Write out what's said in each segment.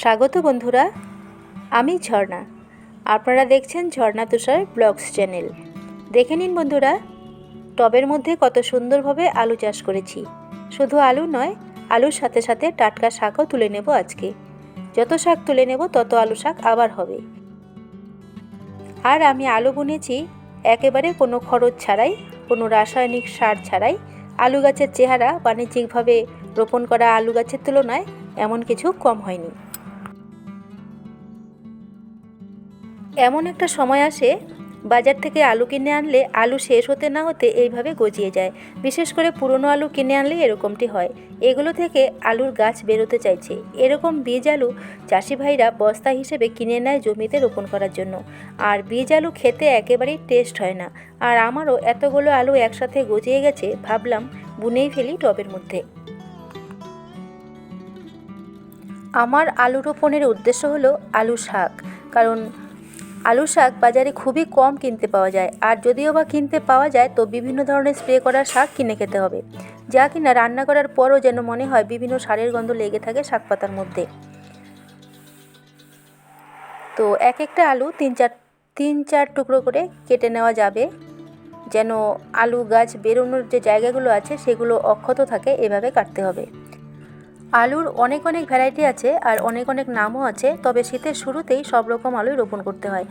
স্বাগত বন্ধুরা, আমি ঝর্ণা। আপনারা দেখছেন ঝর্ণা তুষার ব্লগস চ্যানেল। দেখে নিন বন্ধুরা, টবের মধ্যে কত সুন্দরভাবে আলু চাষ করেছি। শুধু আলু নয়, আলুর সাথে সাথে টাটকা শাকও তুলে নেব আজকে। যত শাক তুলে নেব, তত আলু শাক আবার হবে। আর আমি আলু বুনেছি, একেবারে কোনো খরচ ছাড়াই, কোনো রাসায়নিক সার ছাড়াই। আলু গাছের চেহারা বাণিজ্যিকভাবে রোপণ করা আলু গাছের তুলনায় এমন কিছু কম হয়নি। এমন একটা সময় আসে, বাজার থেকে আলু কিনে আনলে আলু শেষ হতে না হতে এইভাবে গজিয়ে যায়। বিশেষ করে পুরনো আলু কিনে আনলে এরকমটি হয়। এগুলো থেকে আলুর গাছ বেরোতে চাইছে। এরকম বীজ আলু চাষি ভাইরা বস্তা হিসেবে কিনে নেয় জমিতে রোপণ করার জন্য। আর বীজ আলু খেতে একেবারেই টেস্ট হয় না। আর আমারও এতগুলো আলু একসাথে গজিয়ে গেছে, ভাবলাম বুনেই ফেলি টবের মধ্যে। আমার আলু রোপণের উদ্দেশ্য হলো আলু শাক। কারণ আলু শাক বাজারে খুবই কম কিনতে পাওয়া যায়। আর যদিও বা কিনতে পাওয়া যায়, তো বিভিন্ন ধরনের স্প্রে করা শাক কিনে খেতে হবে। যা কিনা রান্না করার পরও যেন মনে হয় বিভিন্ন সারের গন্ধ লেগে থাকে শাক পাতার মধ্যে। তো এক একটা আলু তিন চার তিন চার টুকরো করে কেটে নেওয়া যাবে। যেন আলু গাছ বেরোনোর যে জায়গাগুলো আছে, সেগুলো অক্ষত থাকে, এভাবে কাটতে হবে। আলুর অনেক অনেক ভ্যারাইটি আছে আর অনেক অনেক নামও আছে, তবে শীতের শুরুতেই সব রকম আলুই রোপণ করতে হয়।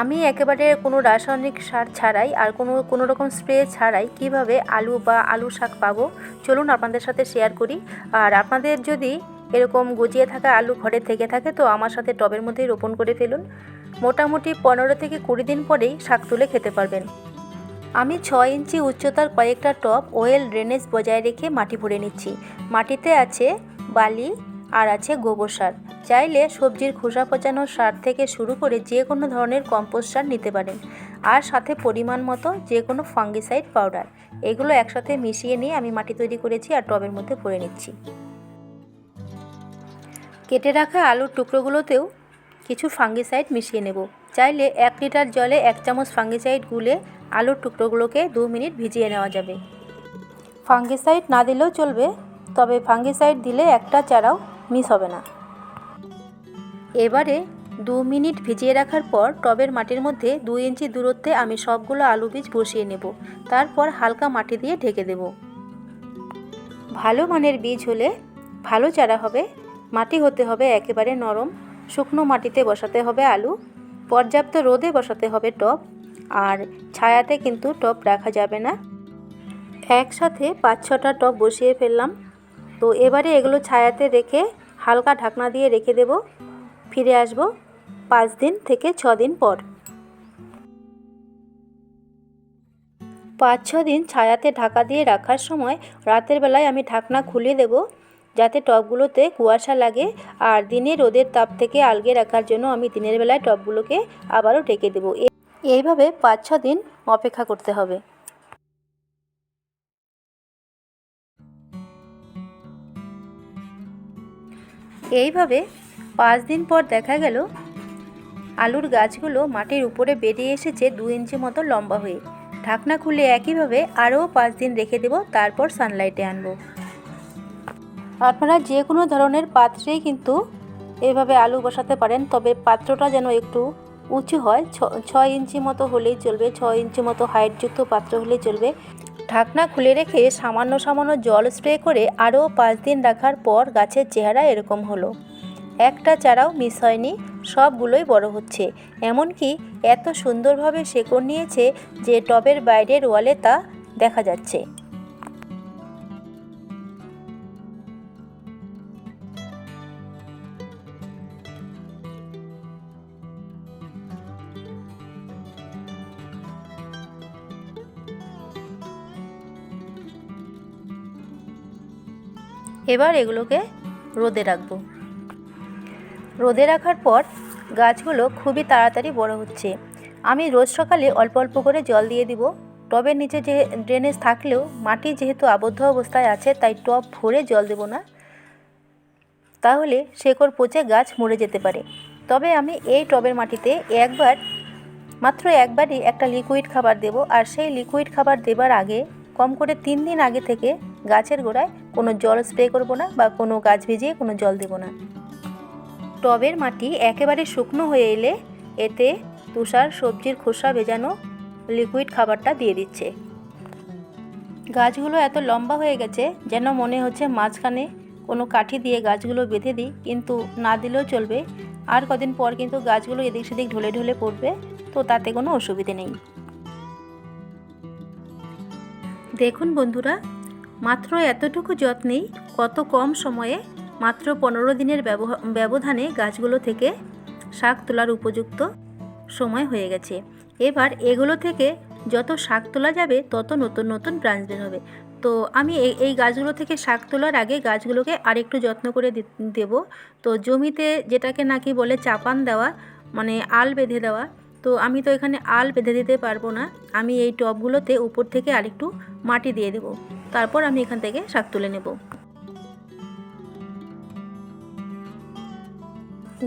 আমি একেবারে কোনো রাসায়নিক সার ছাড়াই আর কোনো কোনো রকম স্প্রে ছাড়াই কীভাবে আলু বা আলু শাক পাবো, চলুন আপনাদের সাথে শেয়ার করি। আর আপনাদের যদি এরকম গজিয়ে থাকা আলু ঘরে থেকে থাকে, তো আমার সাথে টবের মধ্যেই রোপণ করে ফেলুন। মোটামুটি পনেরো থেকে কুড়ি দিন পরেই শাক তুলে খেতে পারবেন। আমি ছয় ইঞ্চি উচ্চতার কয়েকটা টপ ওয়েল ড্রেনেজ বজায় রেখে মাটি ভরে নিচ্ছি। মাটিতে আছে বালি আর আছে গোবর সার। চাইলে সবজির খোসা পচানোর সার থেকে শুরু করে যে কোনো ধরনের কম্পোস্ট সার নিতে পারেন। আর সাথে পরিমাণ মতো যে কোনো ফাঙ্গিসাইড পাউডার। এগুলো একসাথে মিশিয়ে নিয়ে আমি মাটি তৈরি করেছি আর টবের মধ্যে ভরে নিচ্ছি। কেটে রাখা আলুর টুকরোগুলোতেও কিছু ফাঙ্গিসাইড মিশিয়ে নেব। চাইলে এক লিটার জলে এক চামচ ফাঙ্গিসাইড গুলে আলুর টুকরোগুলোকে দু মিনিট ভিজিয়ে নেওয়া যাবে। ফাঙ্গিসাইড না দিলেও চলবে, তবে ফাঙ্গিসাইড দিলে একটা চারাও মিস হবে না। এবারে দু মিনিট ভিজিয়ে রাখার পর টবের মাটির মধ্যে দু ইঞ্চি দূরত্বে আমি সবগুলো আলু বীজ বসিয়ে নেব। তারপর হালকা মাটি দিয়ে ঢেকে দেব। ভালো মানের বীজ হলে ভালো চারা হবে, মাটি হতে হবে একেবারে নরম। শুকনো মাটিতে বসাতে হবে আলু, পর্যাপ্ত রোদে বসাতে হবে টব আর ছায়াতে কিন্তু টব রাখা যাবে না। একসাথে পাঁচ ছটা টব বসিয়ে ফেললাম। তো এবারে এগুলো ছায়াতে রেখে হালকা ঢাকনা দিয়ে রেখে দেব। ফিরে আসব পাঁচ দিন থেকে ছ দিন পর। পাঁচ ছ দিন ছায়াতে ঢাকা দিয়ে রাখার সময় রাতের বেলায় আমি ঢাকনা খুলে দেব। যাতে টবগুলোতে কুয়াশা লাগে আর দিনে রোদের তাপ থেকে আলগে রাখার জন্য আমি দিনের বেলায় টবগুলোকে আবারও ঢেকে দেবো। এইভাবে পাঁচ ছ দিন অপেক্ষা করতে হবে। এইভাবে পাঁচ দিন পর দেখা গেল, আলুর গাছগুলো মাটির উপরে বেরিয়ে এসেছে দু ইঞ্চি মতো লম্বা হয়ে। ঢাকনা খুলে একইভাবে আরও পাঁচ দিন রেখে দেব, তারপর সানলাইটে আনব। আপনারা যে কোনো ধরনের পাত্রেই কিন্তু এভাবে আলু বসাতে পারেন, তবে পাত্রটা যেন একটু উঁচু হয় ছয় ইঞ্চি মতো হলেই চলবে, ছয় ইঞ্চি মতো হাইটযুক্ত পাত্র হলেই চলবে। ঢাকনা খুলে রেখে সামান্য সামান্য জল স্প্রে করে আরও পাঁচ দিন রাখার পর গাছের চেহারা এরকম হলো। একটা চারাও মিস হয়নি, সবগুলোই বড় হচ্ছে। এমনকি এত সুন্দরভাবে শেকড় নিয়েছে যে টবের বাইরের ওয়ালে তা দেখা যাচ্ছে। এবার এগুলোকে রোদে রাখব। রোদে রাখার পর গাছগুলো খুবই তাড়াতাড়ি বড় হচ্ছে। আমি রোজ সকালে অল্প অল্প করে জল দিয়ে দিব। টবের নিচে যে ড্রেনেজ থাকলেও মাটি যেহেতু আবদ্ধ অবস্থায় আছে, তাই টব ভরে জল দেব না। তাহলে শেকড় পচে গাছ মরে যেতে পারে। তবে আমি এই টবের মাটিতে একবার, মাত্র একবারই একটা লিকুইড খাবার দেব। আর সেই লিকুইড খাবার দেবার আগে, কম করে তিন দিন আগে থেকে গাছের গোড়ায় কোনো জল স্প্রে করব না বা কোনো গাছ ভিজিয়ে কোনো জল দেব না। টবের মাটি একেবারে শুকনো হয়ে এলে এতে তুষার সবজির খোসা ভেজানো লিকুইড খাবারটা দিয়ে দিচ্ছে। গাছগুলো এত লম্বা হয়ে গেছে যেন মনে হচ্ছে মাঝখানে কোনো কাঠি দিয়ে গাছগুলো বেঁধে দিই, কিন্তু না দিলেও চলবে। আর কদিন পর কিন্তু গাছগুলো এদিক সেদিক ঢলে ঢলে পড়বে, তো তাতে কোনো অসুবিধে নেই। দেখুন বন্ধুরা মাত্র এতটুকু যত্নেই কত কম সময়ে মাত্র পনেরো দিনের ব্যবধানে গাছগুলো থেকে শাক তোলার উপযুক্ত সময় হয়ে গেছে। এবার এগুলো থেকে যত শাক তোলা যাবে, তত নতুন নতুন ব্রাঞ্চ বের হবে। তো আমি এই গাছগুলো থেকে শাক তোলার আগে গাছগুলোকে আরেকটু যত্ন করে দেব। তো জমিতে যেটাকে নাকি বলে চাপান দেওয়া মানে আল বেঁধে দেওয়া তো আমি তো এখানে আল বেঁধে দিতে পারব না। আমি এই টবগুলোতে উপর থেকে আরেকটু মাটি দিয়ে দেব। তারপর আমি এখান থেকে শাক তুলে নেব।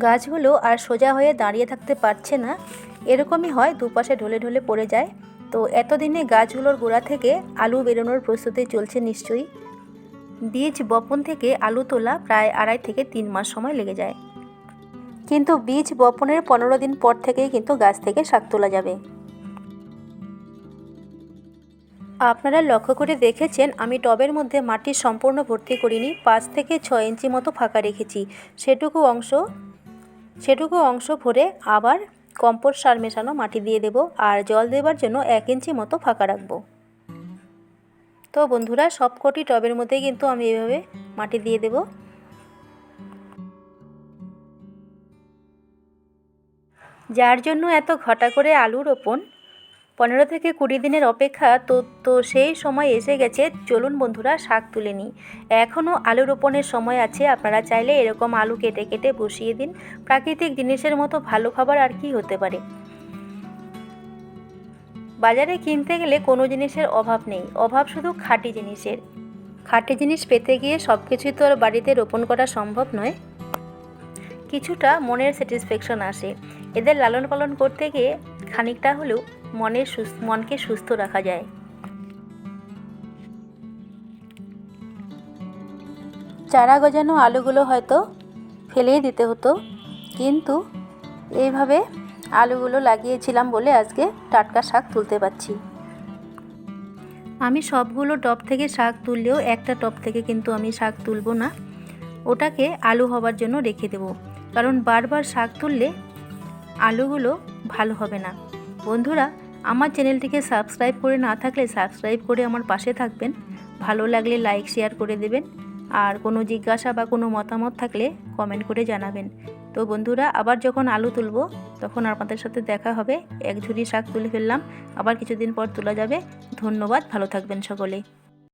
গাছগুলো আর সোজা হয়ে দাঁড়িয়ে থাকতে পারছে না। এরকমই হয় দুপাশে ঢলে ঢলে পড়ে যায়। তো এতদিনে গাছগুলোর গোড়া থেকে আলু বেরোনোর প্রস্তুতি চলছে নিশ্চয়ই। বীজ বপন থেকে আলু তোলা প্রায় আড়াই থেকে তিন মাস সময় লেগে যায়। কিন্তু বীজ বপনের পনেরো দিন পর থেকেই কিন্তু গাছ থেকে শাক তোলা যাবে। আপনারা লক্ষ্য করে দেখেছেন, আমি টবের মধ্যে মাটি সম্পূর্ণ ভর্তি করিনি, পাঁচ থেকে ছয় ইঞ্চি মতো ফাঁকা রেখেছি। সেটুকু অংশ সেটুকু অংশ ভরে আবার কম্পোস্ট সার মেশানো মাটি দিয়ে দেব আর জল দেবার জন্য এক ইঞ্চি মতো ফাঁকা রাখব। তো বন্ধুরা, সবকটি টবের মধ্যেই কিন্তু আমি এভাবে মাটি দিয়ে দেব। যার জন্য এত ঘটা করে আলু রোপণ পনেরো থেকে কুড়ি দিনের অপেক্ষা, তো তো সেই সময় এসে গেছে, চলুন বন্ধুরা, শাক তুলে নিই। এখনও আলু রোপণের সময় আছে, আপনারা চাইলে এরকম আলু কেটে কেটে বসিয়ে দিন। প্রাকৃতিক জিনিসের মতো ভালো খাবার আর কি হতে পারে? বাজারে কিনতে গেলে কোনো জিনিসের অভাব নেই, অভাব শুধু খাঁটি জিনিসের। খাঁটি জিনিস পেতে গিয়ে সব কিছুই তো আর বাড়িতে রোপণ করা সম্ভব নয়। কিছুটা মনের স্যাটিসফ্যাকশন আসে। এদের লালন পালন করতে গিয়ে খানিকটা হলেও মনের মনকে সুস্থ রাখা যায়। চারা গজানো আলুগুলো হয়তো ফেলেই দিতে হতো, কিন্তু এইভাবে আলুগুলো লাগিয়েছিলাম বলে আজকে টাটকা শাক তুলতে পারছি। আমি সবগুলো টপ থেকে শাক তুললেও একটা টপ থেকে কিন্তু আমি শাক তুলবো না। ওটাকে আলু হবার জন্য রেখে দেবো। কারণ বারবার শাক তুললে আলুগুলো ভালো হবে না। বন্ধুরা, আমার চ্যানেলটিকে সাবস্ক্রাইব করে না থাকলে সাবস্ক্রাইব করে আমার পাশে থাকবেন। ভালো লাগলে লাইক, শেয়ার করে দেবেন। আর কোনো জিজ্ঞাসা বা কোনো মতামত থাকলে কমেন্ট করে জানাবেন। তো বন্ধুরা, আবার যখন আলু তুলব, তখন আপনাদের সাথে দেখা হবে। এক ঝুড়ি শাক তুলে ফেললাম। আবার কিছুদিন পর তোলা যাবে। ধন্যবাদ। ভালো থাকবেন সকলে।